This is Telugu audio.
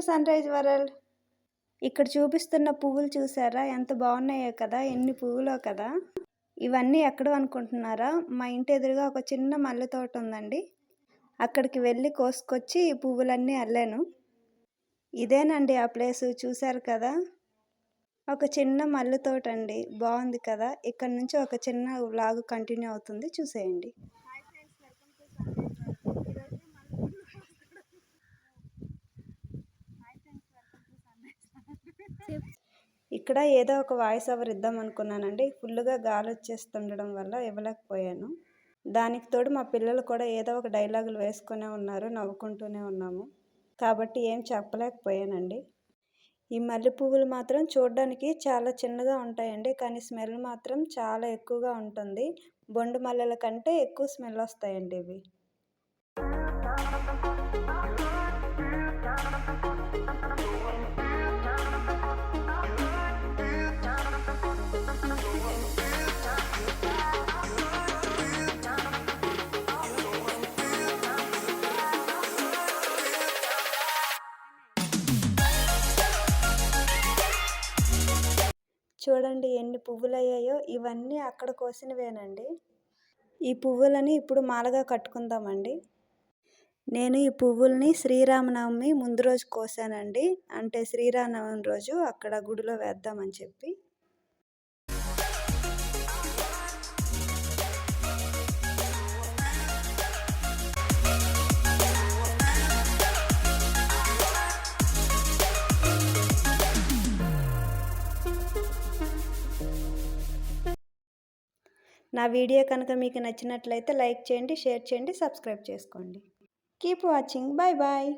Sun rise world. ఇక్కడ చూపిస్తున్న పువ్వులు చూసారా? ఎంత బాగున్నాయో కదా? ఎన్ని పువ్వులో కదా? ఇవన్నీ ఎక్కడ అనుకుంటున్నారా? మా ఇంటి ఎదురుగా ఒక చిన్న మల్లె తోట ఉందండి. అక్కడికి వెళ్ళి కోసుకొచ్చి ఈ పువ్వులన్నీ అల్లాను. ఇదేనండి ఆ ప్లేస్ చూశారు కదా? ఒక చిన్న మల్లె తోట అండి. బాగుంది కదా? ఇక్కడ నుంచి ఒక చిన్న వ్లాగ్ కంటిన్యూ అవుతుంది. చూసేయండి. ఇక్కడ ఏదో ఒక వాయిస్ ఓవర్ ఇద్దాం అనుకున్నానండి. ఫుల్గా గాలి వచ్చేస్తుండడం వల్ల ఇవ్వలేకపోయాను. దానికి తోడు మా పిల్లలు కూడా ఏదో ఒక డైలాగులు వేసుకునే ఉన్నారు నవ్వుకుంటూనే ఉన్నాము. కాబట్టి ఏం చెప్పలేకపోయానండి. ఈ మల్లె పువ్వులు మాత్రం చూడడానికి చాలా చిన్నగా ఉంటాయండి. కానీ స్మెల్ మాత్రం చాలా ఎక్కువగా ఉంటుంది. బొండు మల్లెల కంటే ఎక్కువ స్మెల్ వస్తాయండి ఇవి. చూడండి ఎన్ని పువ్వులు అయ్యాయో ఇవన్నీ అక్కడ కోసినవేనండి. ఈ పువ్వులని ఇప్పుడు మాలగా కట్టుకుందామండి. నేను ఈ పువ్వుల్ని శ్రీరామనవమి ముందు రోజు కోసానండి. అంటే శ్రీరామనవమి రోజు అక్కడ గుడిలో వేద్దామని చెప్పి. నా వీడియో కనుక మీకు నచ్చినట్లయితే లైక్ చేయండి షేర్ చేయండి సబ్స్క్రైబ్ చేసుకోండి. Keep watching. Bye bye